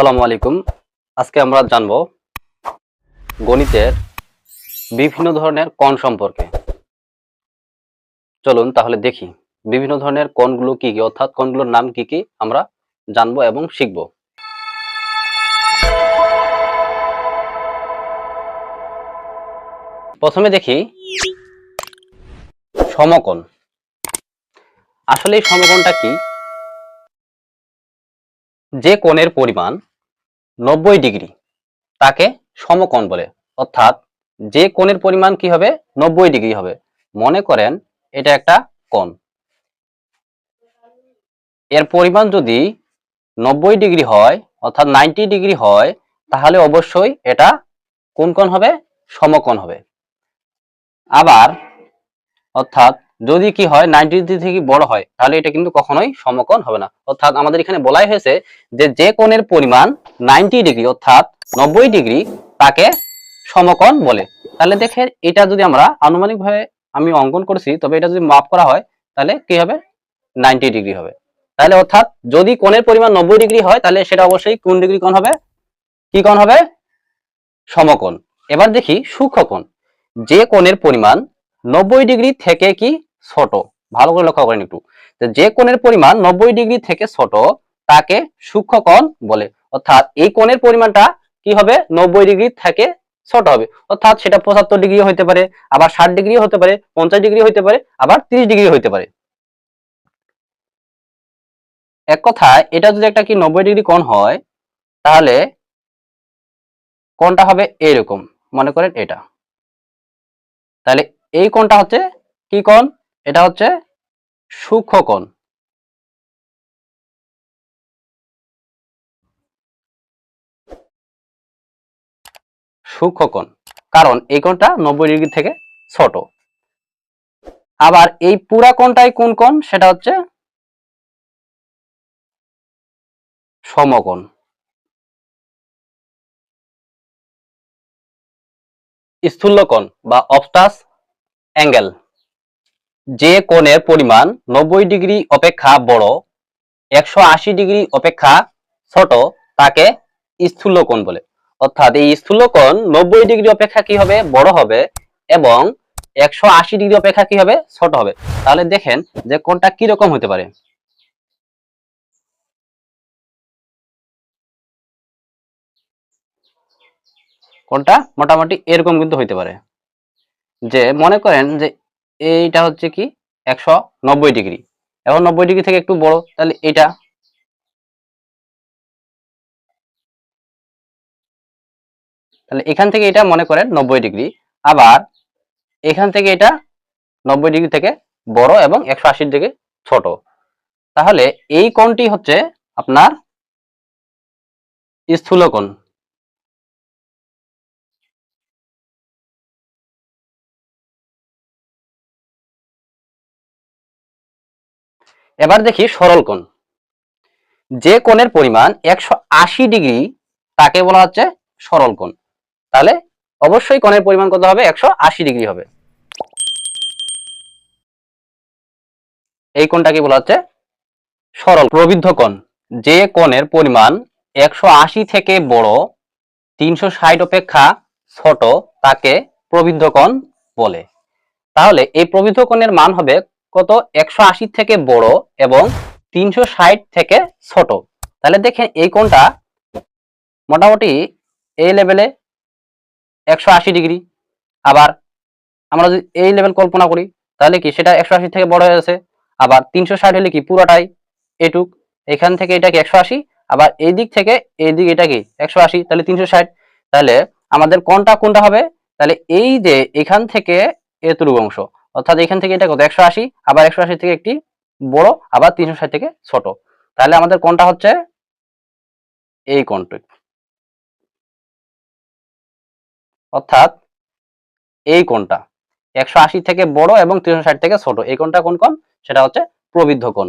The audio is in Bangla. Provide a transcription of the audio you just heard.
আসসালামু আলাইকুম। আজকে আমরা জানব গণিতের বিভিন্ন ধরনের কোণ সম্পর্কে। চলুন তাহলে দেখি বিভিন্ন ধরনের কোণগুলো কি কি, অর্থাৎ কোণগুলোর নাম কি কি আমরা জানব এবং শিখব। প্রথমে দেখি সমকোণ। আসলে এই সমকোণটা কি? যে কোণের পরিমাণ নব্বই ডিগ্রি। তাকে সমকোণ বলে। অর্থাৎ যে কোণের পরিমাণ কি হবে? নব্বই ডিগ্রি হবে। মনে করেন এটা একটা কোণ। এর পরিমাণ যদি নব্বই ডিগ্রি হয়, অর্থাৎ নাইনটি ডিগ্রি হয়, তাহলে অবশ্যই এটা কোন কোণ হবে? সমকোণ হবে। আবার, অর্থাৎ যদি কি হয় নাইনটি ডিগ্রি থেকে বড় হয়, তাহলে এটা কিন্তু কখনোই সমকোণ হবে না। অর্থাৎ আমাদের এখানে বলাই হয়েছে যে যে কোণের পরিমাণ নাইনটি ডিগ্রি অর্থাৎ নব্বই ডিগ্রি তাকে সমকোণ বলে। তাহলে দেখেন, এটা যদি আমরা আনুমানিকভাবে আমি অঙ্কন করেছি, তবে এটা যদি মাপ করা হয়, তাহলে কি হবে? নাইনটি ডিগ্রি হবে। তাহলে অর্থাৎ যদি কোণের পরিমাণ নব্বই ডিগ্রি হয়, তাহলে সেটা অবশ্যই কোন ডিগ্রি কোণ হবে? কি কোণ হবে? সমকোণ। এবার দেখি সূক্ষ্মকোণ যে কোণের পরিমাণ নব্বই ডিগ্রি থেকে কি ছোট। ভালো করে লক্ষ্য করেন একটু। যে কোণের পরিমাণ নব্বই ডিগ্রি থেকে ছোট, তাকে সূক্ষ্মকোণ বলে। অর্থাৎ এই কোণের পরিমাণটা কি হবে? নব্বই ডিগ্রি থেকে ছোট হবে। অর্থাৎ সেটা পঁচাত্তর ডিগ্রি হতে পারে, আবার ষাট ডিগ্রি হতে পারে, পঞ্চাশ ডিগ্রি হতে পারে, আবার তিরিশ ডিগ্রি হতে পারে। এক কথায়, এটা যদি একটা কি নব্বই ডিগ্রি কোণ হয়, তাহলে কোণটা হবে এরকম। মনে করেন এটা। তাহলে এই কোণটা হচ্ছে কি কোণ? এটা হচ্ছে সূক্ষ্ম কোণ কারণ এই কোণটা নব্বই ডিগ্রি থেকে ছোট। আবার এই পুরা কোণটাই কোন কোণ? সেটা হচ্ছে সমকোণ। স্থূলকোণ বা অফটাস অ্যাঙ্গেল। যে কোণের পরিমাণ নব্বই ডিগ্রি অপেক্ষা বড়, একশো আশি ডিগ্রি অপেক্ষা ছোট, তাকে স্থূলকোণ বলে। অর্থাৎ এই স্থূলকোণ নব্বই ডিগ্রি অপেক্ষা কি হবে? বড় হবে এবং একশো আশি ডিগ্রি অপেক্ষা কি হবে? ছোট হবে। তাহলে দেখেন যে কোনটা কি রকম হতে পারে। কোনটা মোটামুটি এরকম কিন্তু হইতে পারে। যে মনে করেন যে এইটা হচ্ছে কি? একশো নব্বই ডিগ্রি। এখন নব্বই ডিগ্রি থেকে একটু বড়, তাহলে এটা তাহলে এখান থেকে এটা মনে করেন নব্বই ডিগ্রি। আবার এখান থেকে এটা নব্বই ডিগ্রি থেকে বড় এবং একশো আশির দিকে ছোট। তাহলে এই কোণটি হচ্ছে আপনার স্থূল এবার দেখি সরল কোণ। যে কোণের পরিমাণ একশো আশি ডিগ্রি, তাকে বলা হচ্ছে সরল কোণ। তাহলে অবশ্যই কোণের পরিমাণ কত হবে? একশো আশি ডিগ্রি হবে। এই কোণটাকে বলা হচ্ছে সরল প্রবৃদ্ধ কোণ। যে কোণের পরিমাণ একশো আশি থেকে বড়, তিনশো ষাট অপেক্ষা ছোট, তাকে প্রবৃদ্ধ কোণ বলে। তাহলে এই প্রবৃদ্ধ কোণের মান হবে কত? একশো আশি থেকে বড় এবং তিনশো ষাট থেকে ছোট। তাহলে দেখেন এই কোণটা মোটামুটি এই লেভেলে একশো আশি ডিগ্রি আবার আমরা যদি এই লেভেল কল্পনা করি, তাহলে কি সেটা একশো আশি থেকে বড় হয়ে গেছে। আবার তিনশো ষাট হলে কি পুরোটাই এটুক এখান থেকে এটা কি একশো আশি? আবার এই দিক থেকে এই দিক এটা কি একশো আশি? তাহলে তিনশো ষাট। তাহলে আমাদের কোনটা কোনটা হবে? তাহলে এই যে এখান থেকে এতটুকু অংশ। অর্থাৎ এখান থেকে এটা কত? একশো আশি, আবার একশো আশি থেকে একটি বড়, আবার তিনশো ষাট থেকে ছোট। তাহলে আমাদের কোনটা হচ্ছে? এই কোণটি অর্থাৎ এই কোনটা একশো আশি থেকে বড় এবং তিনশো ষাট থেকে ছোট। এই কোনটা কোন কোন সেটা হচ্ছে প্রবৃদ্ধ কোণ।